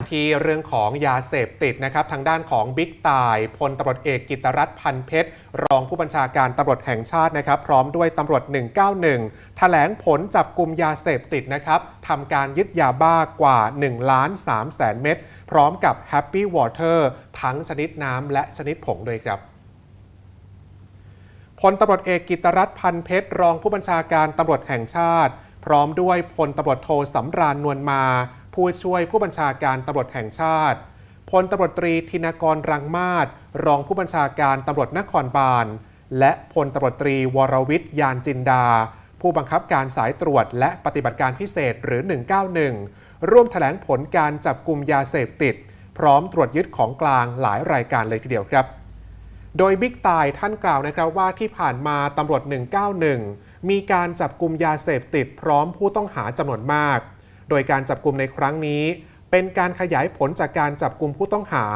ที่เรื่องของยาเสพติดนะครับทางด้านของบิ๊กตายพลตำรวจเอกกิตรัตน์พันเพชร รองผู้บัญชาการตำรวจแห่งชาตินะครับพร้อมด้วยตำรวจ 191แถลงผลจับกลุ่มยาเสพติดนะครับทำการยึดยาบ้ากว่า1ล้าน3แสนเม็ดพร้อมกับ Happy Water ทั้งชนิดน้ำและชนิดผงด้วยครับพลตำรวจเอกกิตรัตน์พันเพชร รองผู้บัญชาการตำรวจแห่งชาติ พร้อมด้วยพลตำรวจโทสำราญนวลมา ผู้ช่วยผู้บัญชาการตำรวจแห่งชาติพลตำรวจตรีธินกรรังมาศรองผู้บัญชาการตำรวจนครบาล และพลตำรวจตรีวรวิทย์ยานจินดา ผู้บังคับการสายตรวจ และปฏิบัติการพิเศษหรือ 191 ร่วมแถลงผลการจับกลุ่มยาเสพติด พร้อมตรวจยึดของกลางหลายรายการเลยทีเดียวครับ โดยบิ๊กตายท่านกล่าวนะครับว่าที่ผ่านมาตำรวจ 191 มีการจับกลุ่มยาเสพติด พร้อมผู้ต้องหาจำนวนมาก โดยการจับกลุ่มในครั้งนี้ เป็นการขยายผลจากการจับกลุ่มผู้ต้องหา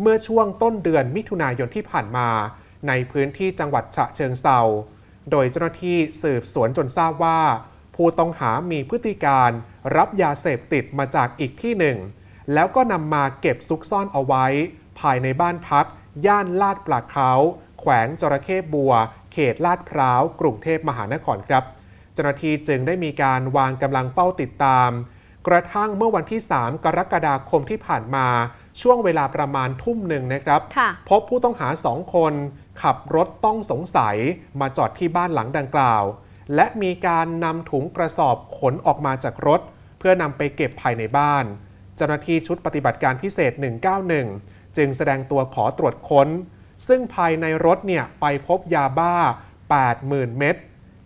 เมื่อช่วงต้นเดือนมิถุนายนที่ผ่านมา ในพื้นที่จังหวัดฉะเชิงเซาโดยเจ้าหน้าที่สืบสวนจนทราบว่า ผู้ต้องหามีพฤติการรับยาเสพติดมาจากอีกที่หนึ่ง แล้วก็นำมาเก็บซุกซ่อนเอาไว้ ภายในบ้านพัก ย่านลาดปลาเขาแขวงจระเข้บัว เขตลาดพร้าว กรุงเทพมหานครครับ จ้าหน้าที่จึงได้มีการวางกำลังเฝ้าติดตาม กระทั่งเมื่อวันที่ 3 กรกฎาคมที่ผ่านมา ช่วงเวลาประมาณทุ่มหนึ่งนะครับค่ะพบผู้ต้องหาสองคน ขับรถต้องสงสัยมาจอดที่บ้านหลังดังกล่าว และมีการนำถุงกระสอบขนออกมาจากรถ เพื่อนำไปเก็บภายในบ้าน เจ้าหน้าที่ชุดปฏิบัติการพิเศษ 191 จึงแสดงตัวขอตรวจค้น ซึ่งภายในรถเนี่ยไปพบยาบ้า 80,000 เม็ด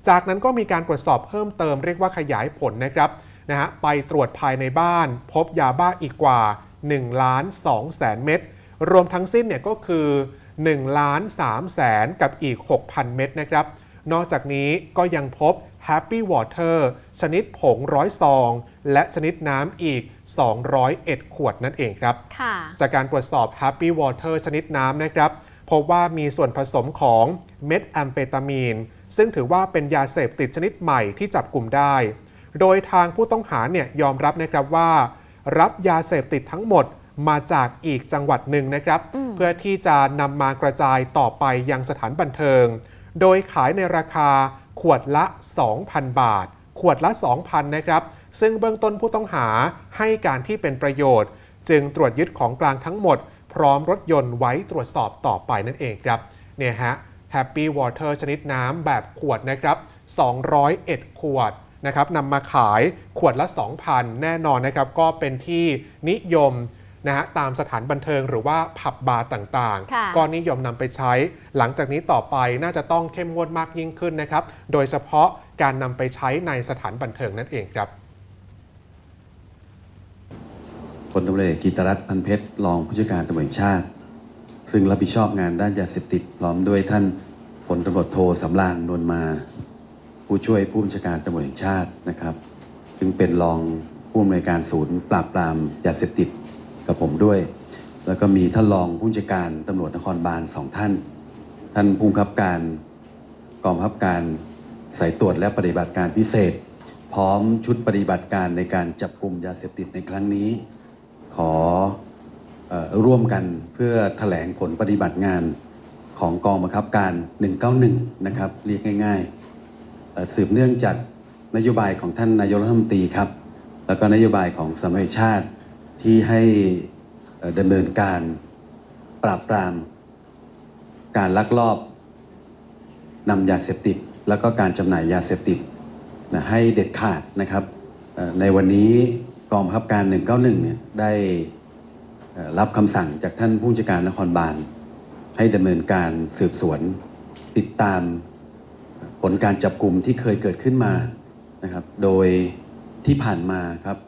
จากนั้นก็มีการตรวจสอบเพิ่มเติมเรียกว่าขยายผลนะครับนะฮะไปตรวจภายในบ้าน พบยาบ้าอีกกว่า1ล้าน2แสนเม็ดรวมทั้งสิ้นเนี่ยก็คือ1ล้าน3แสนกับอีก 6,000 เม็ดนะครับ นอกจากนี้ก็ยังพบ Happy Water ชนิดผงร้อยซอง และชนิดน้ำอีก 201 ขวดนั่นเองครับค่ะจากการตรวจสอบ Happy Water ชนิดน้ำนะครับ พบว่ามีส่วนผสมของเม็ดแอมเฟตามีน ซึ่งถือว่าเป็นยาเสพติดชนิดใหม่ที่จับกลุ่มได้ โดยทางผู้ต้องหาเนี่ยยอมรับนะครับว่า รับยาเสพติดทั้งหมดมาจากอีกจังหวัดหนึ่งนะครับอืมเพื่อที่จะนำมากระจายต่อไปยังสถานบันเทิง โดยขายในราคาขวดละ 2,000 บาท ขวดละ 2,000 นะครับ ซึ่งเบื้องต้นผู้ต้องหาให้การที่เป็นประโยชน์ จึงตรวจยึดของกลางทั้งหมด พร้อมรถยนต์ไว้ตรวจสอบต่อไปนั่นเองครับ เนี่ยฮะ Happy Water ชนิดน้ำแบบขวดนะครับ 201 ขวดนะครับนำมาขายขวดละ 2,000 แน่นอนนะครับ ก็เป็นที่นิยมนะฮะตามสถานบันเทิงหรือว่าผับบาร์ต่างค่ะๆก็นิยมนำไปใช้ หลังจากนี้ต่อไปน่าจะต้องเข้มงวดมากยิ่งขึ้นนะครับ โดยเฉพาะการนำไปใช้ในสถานบันเทิงนั่นเองครับพลตำรวจเอกกิตรัตน์พันเพชรรองผู้จัดการตำรวจแห่งชาติ ซึ่งรับผิดชอบงานด้านยาเสพติดพร้อมด้วยท่านพลตำรวจโทสำรานนวลมา ผู้ช่วยผู้บัญชาการตำรวจแห่งชาตินะครับซึ่งเป็นรองผู้อำนวยการศูนย์ ปราบปรามยาเสพติดกับผมด้วย แล้วก็มีท่านรองผู้บัญชาการตำรวจนครบาลสองท่าน ท่านผู้บังคับการกองบังคับการสายตรวจและปฏิบัติการพิเศษ พร้อมชุดปฏิบัติการในการจับกลุ่มยาเสพติดในครั้งนี้ ขอ ร่วมกันเพื่อแถลงผลปฏิบัติงานของกองบังคับการ 191 นะครับ เรียกง่ายๆ สืบเนื่องจากนโยบายของท่านนายกรัฐมนตรีครับ แล้วก็นโยบายของสมัยชาติที่ให้ดำเนินการปราบปราม การลักลอบนำยาเสพติด แล้วก็การจำหน่ายยาเสพติดนะให้เด็ดขาดนะครับในวันนี้กองบังคับการ 191 เนี่ยได้ รับคำสั่งจากท่านผู้จัดการนครบาล ให้ดำเนินการสืบสวน ติดตามผลการจับกลุ่มที่เคยเกิดขึ้นมานะครับ โดยที่ผ่านมาครับ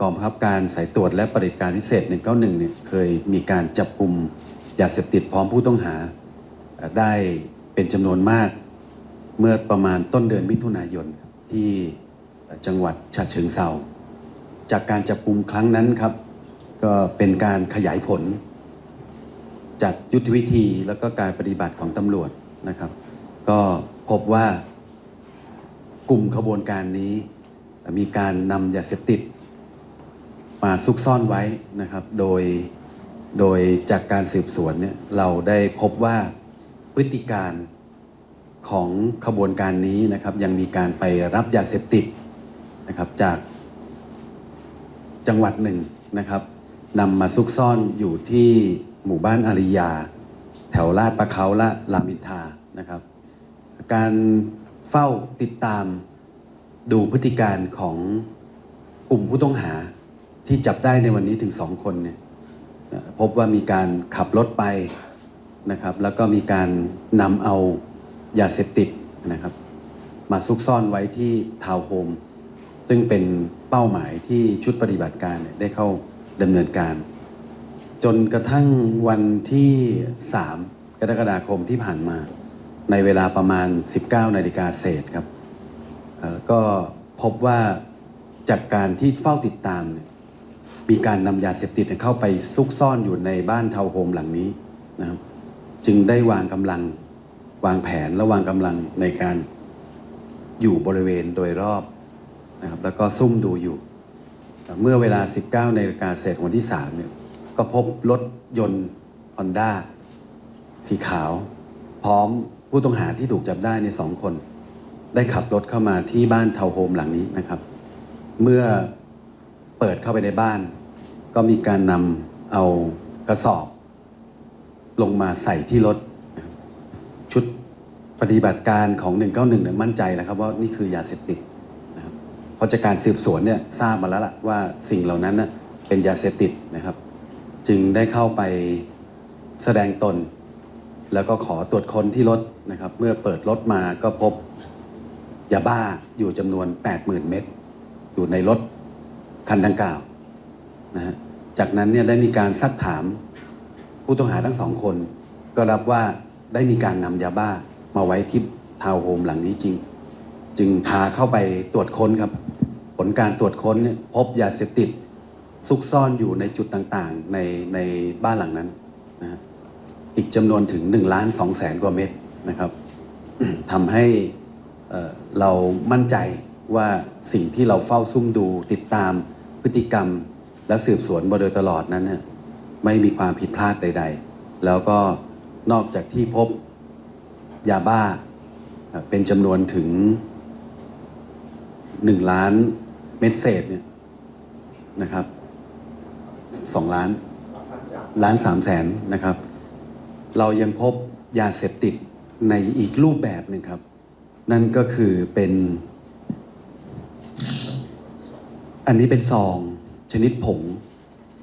กองบังคับการสายตรวจและปฏิบัติการพิเศษ 191 เนี่ยเคยมีการจับกลุ่มยาเสพติดพร้อมผู้ต้องหา ได้เป็นจำนวนมากเมื่อประมาณต้นเดือนมิถุนายนครับที่จังหวัดฉะเชิงเซาจากการจับกลุ่มครั้งนั้นครับ ก็เป็นการขยายผล จากยุทธวิธีแล้วก็การปฏิบัติของตำรวจนะครับ ก็พบว่ากลุ่มขบวนการนี้ มีการนำยาเสพติด มาซุกซ่อนไว้นะครับ โดยโดยจากการสืบสวนเนี่ยเราได้พบว่าพฤติการของขบวนการนี้นะครับยังมีการไปรับยาเสพติดนะครับจากจังหวัดหนึ่งนะครับ นำมาซุกซ่อนอยู่ที่หมู่บ้านอาริยา แถวลาดประเขาและรามอินทานะครับ การเฝ้าติดตามดูพฤติการของกลุ่มผู้ต้องหาที่จับได้ในวันนี้ถึงสองคนเนี่ยพบว่ามีการขับรถไปนะครับ แล้วก็มีการนำเอายาเสพติดนะครับ มาซุกซ่อนไว้ที่ทาวน์โฮมซึ่งเป็นเป้าหมายที่ชุดปฏิบัติการได้เข้า ดำเนินการ จนกระทั่งวันที่ 3 กรกฎาคมที่ผ่านมา ในเวลาประมาณ 19นาฬิกาเศษครับก็พบว่าจากการที่เฝ้าติดตาม มีการนำยาเสพติดเข้าไปซุกซ่อนอยู่ในบ้านเทาวน์โฮมหลังนี้นะครับจึงได้วางกำลังวางแผนและวางกำลังในการอยู่บริเวณโดยรอบนะครับแล้วก็ซุ่มดูอยู่ เมื่อเวลา 19นาฬิกาเศษวันที่3เนี่ยก็พบรถยนต์ฮอนด้าสีขาว พร้อมผู้ต้องหาที่ถูกจับได้ในสองคน ได้ขับรถเข้ามาที่บ้านทาวน์โฮมหลังนี้นะครับ เมื่อเปิดเข้าไปในบ้าน ก็มีการนำเอากระสอบ ลงมาใส่ที่รถ ชุดปฏิบัติการของ 191เนี่ยมั่นใจแล้วครับว่านี่คือยาเสพติด ราะจากการสืบสวนเนี่ยทราบมาแล้วล่ะว่าสิ่งเหล่านั้นน่ะเป็นยาเสพติดนะครับ จึงได้เข้าไปแสดงตน แล้วก็ขอตรวจค้นที่รถนะครับ เมื่อเปิดรถมาก็พบยาบ้าอยู่จำนวน 80,000 เม็ดอยู่ในรถคันดังกล่าวนะฮะจากนั้นเนี่ยได้มีการซักถามผู้ต้องหาทั้งสองคน ก็รับว่าได้มีการนำยาบ้ามาไว้ที่ทาวน์โฮมหลังนี้จริง จึงพาเข้าไปตรวจค้นครับ ลการตรวจค้นพบยาเสพติดซุกซ่อนอยู่ในจุดต่างๆ ในในบ้านหลังนั้นนะอีกจำนวนถึง1ล้าน2แสนกว่าเม็ดนะครับทำให้เรามั่นใจว่าสิ่งที่เราเฝ้าซุ่มดูติดตามพฤติกรรมและสืบสวนมาโดยตลอดนั้นไม่มีความผิดพลาดใด ๆ แล้วก็นอกจากที่พบยาบ้าเอ่อเป็นจำนวนถึง1ล้าน เม็ดเศษเนี่ยนะครับสองล้านล้านสามแสนนะครับ เรายังพบยาเสพติดในอีกรูปแบบหนึ่งครับ นั่นก็คือเป็น อันนี้เป็นซอง ชนิดผง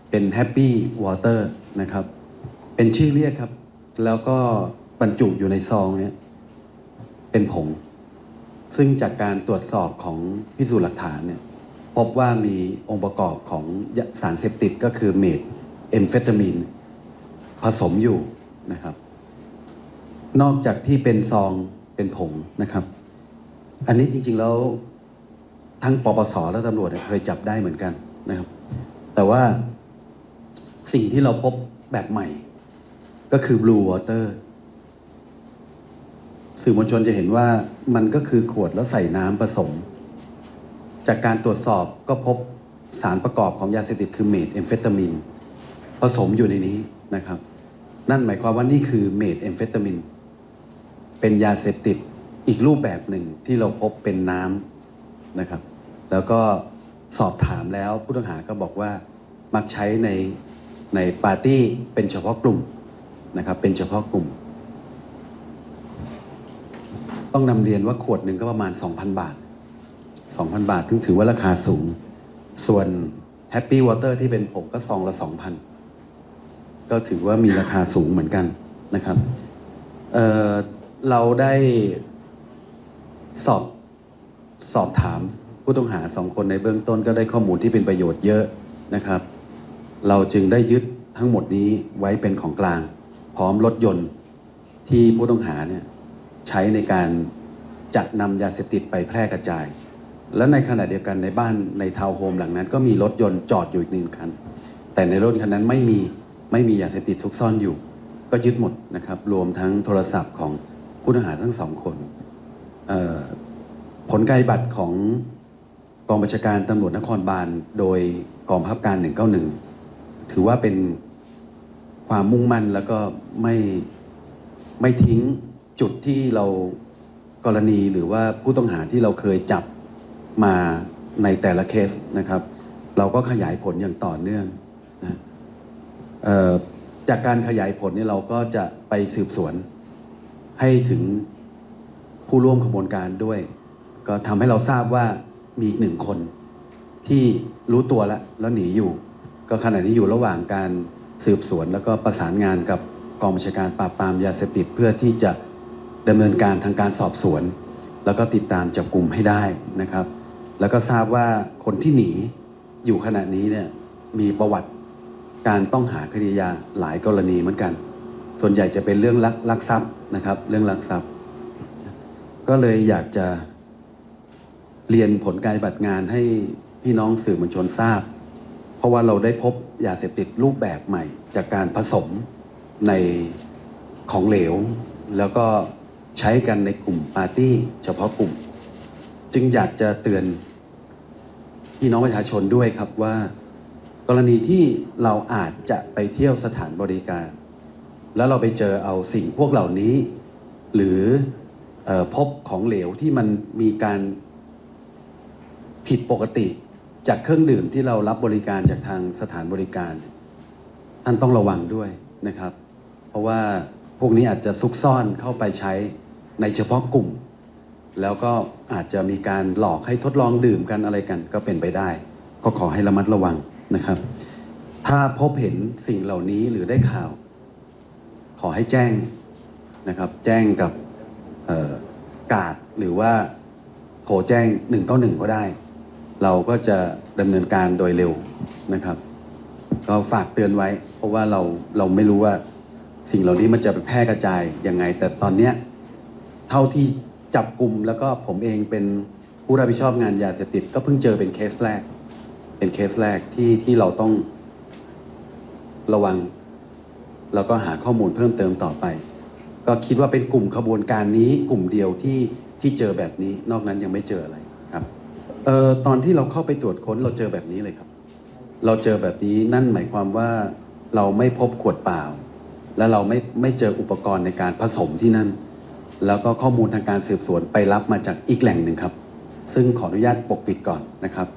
เป็นแฮปปี้วอเตอร์นะครับ เป็นชื่อเรียกครับ แล้วก็บรรจุอยู่ในซองเนี้ยเป็นผง ซึ่งจากการตรวจสอบของพิสูจน์หลักฐานเนี่ย พบว่ามีองค์ประกอบของสารเสพติดก็คือเมทเอมเฟตามีนผสมอยู่นะครับ นอกจากที่เป็นซองเป็นผงนะครับ อันนี้จริงๆแล้วทั้งปปสและตำรวจเนี่ยเคยจับได้เหมือนกันนะครับ แต่ว่าสิ่งที่เราพบแบบใหม่ ก็คือ blue water สื่อมวลชนจะเห็นว่ามันก็คือขวดแล้วใส่น้ำผสม จากการตรวจสอบก็พบสารประกอบของยาเสพติดคือเมทเอมเฟตามินผสมอยู่ในนี้นะครับ นั่นหมายความว่านี่คือเมทเอมเฟตามินเป็นยาเสพติดอีกรูปแบบหนึ่งที่เราพบเป็นน้ำนะครับ แล้วก็สอบถามแล้วผู้ต้องหาก็บอกว่ามักใช้ในในปาร์ตี้เป็นเฉพาะกลุ่มนะครับ เป็นเฉพาะกลุ่ม ต้องนำเรียนว่าขวดหนึ่งก็ประมาณ 2,000 บาท 2,000 บาทถึงถือว่าราคาสูง ส่วน Happy Water ที่เป็นผงก็ซองละ 2,000 ก็ถือว่ามีราคาสูงเหมือนกันนะครับเเราได้สอบสอบถามผู้ต้องหาสองคนในเบื้องต้นก็ได้ข้อมูลที่เป็นประโยชน์เยอะนะครับ เราจึงได้ยึดทั้งหมดนี้ไว้เป็นของกลาง พร้อมรถยนต์ที่ผู้ต้องหาเนี่ยใช้ในการจะนำยาเสพติดไปแพร่กระจาย และในขณะเดียวกันในบ้านในทาวน์โฮมหลังนั้น ก็มีรถยนต์จอดอยู่อีกหนึ่งคัน แต่ในรถคันนั้นไม่มีไม่มียาเสพติดซุกซ่อนอยู่ ก็ยึดหมดนะครับ รวมทั้งโทรศัพท์ของผู้ต้องหาทั้งสองคนผลการบัติของกองบัญชาการตำรวจนครบาลโดยกองพับการ 191 ถือว่าเป็นความมุ่งมั่นแล้วก็ไม่ไม่ทิ้งจุดที่เรากรณีหรือว่าผู้ต้องหาที่เราเคยจับ มาในแต่ละเคสนะครับ เราก็ขยายผลอย่างต่อเนื่องนะจากการขยายผลนี่เราก็จะไปสืบสวนให้ถึงผู้ร่วมขบวนการด้วย ก็ทำให้เราทราบว่ามีอีกหนึ่งคน ที่รู้ตัวแล้วแล้วหนีอยู่ ก็ขณะนี้อยู่ระหว่างการสืบสวน แล้วก็ประสานงานกับกองบัญชาการปราบปรามยาเสพติดเพื่อที่จะดำเนินการทางการสอบสวน แล้วก็ติดตามจับกลุ่มให้ได้นะครับ แล้วก็ทราบว่าคนที่หนีอยู่ขณะนี้เนี่ยมีประวัติการต้องหาคดียาหลายกรณีเหมือนกัน ส่วนใหญ่จะเป็นเรื่องลักลักทรัพย์นะครับ เรื่องลักทรัพย์ ก็เลยอยากจะเรียนผลการปฏิบัติงานให้พี่น้องสื่อมวลชนทราบ เพราะว่าเราได้พบยาเสพติดรูปแบบใหม่ จากการผสมในของเหลว แล้วก็ใช้กันในกลุ่มปาร์ตี้ เฉพาะกลุ่ม จึงอยากจะเตือน พี่น้องประชาชนด้วยครับว่า กรณีที่เราอาจจะไปเที่ยวสถานบริการ แล้วเราไปเจอเอาสิ่งพวกเหล่านี้ หรือออพบของเหลวที่มันมีการผิดปกติจากเครื่องดื่มที่เรารับบริการจากทางสถานบริการ ท่านต้องระวังด้วยนะครับ เพราะว่าพวกนี้อาจจะซุกซ่อนเข้าไปใช้ในเฉพาะกลุ่ม แล้วก็อาจจะมีการหลอกให้ทดลองดื่มกันอะไรกัน ก็เป็นไปได้ ก็ขอให้ระมัดระวังนะครับ ถ้าพบเห็นสิ่งเหล่านี้หรือได้ข่าว ขอให้แจ้งนะครับ แจ้งกับกาดหรือว่าโทรแจ้ง1นึ่งก็ได้ เราก็จะดำเนินการโดยเร็วนะครับ ก็ฝากเตือนไว้ เพราะว่าเราเราไม่รู้ว่าสิ่งเหล่านี้มันจะไปแพร่กระจายยังไง แต่ตอนเนี้ยเท่าที่ จับกลุ่มแล้วก็ผมเองเป็นผู้รับผิดชอบงานยาเสพติดก็เพิ่งเจอเป็นเคสแรก เป็นเคสแรกที่ที่เราต้องระวัง แล้วก็หาข้อมูลเพิ่มเติมต่อไป ก็คิดว่าเป็นกลุ่มขบวนการนี้กลุ่มเดียวที่ที่เจอแบบนี้ นอกนั้นยังไม่เจออะไรครับเอ่อตอนที่เราเข้าไปตรวจค้นเราเจอแบบนี้เลยครับ เราเจอแบบนี้นั่นหมายความว่าเราไม่พบขวดเปล่า และเราไม่ไม่เจออุปกรณ์ในการผสมที่นั่น แล้วก็ข้อมูลทางการสืบสวนไปรับมาจากอีกแหล่งหนึ่งครับ ซึ่งขออนุญาตปกปิดก่อนนะครับ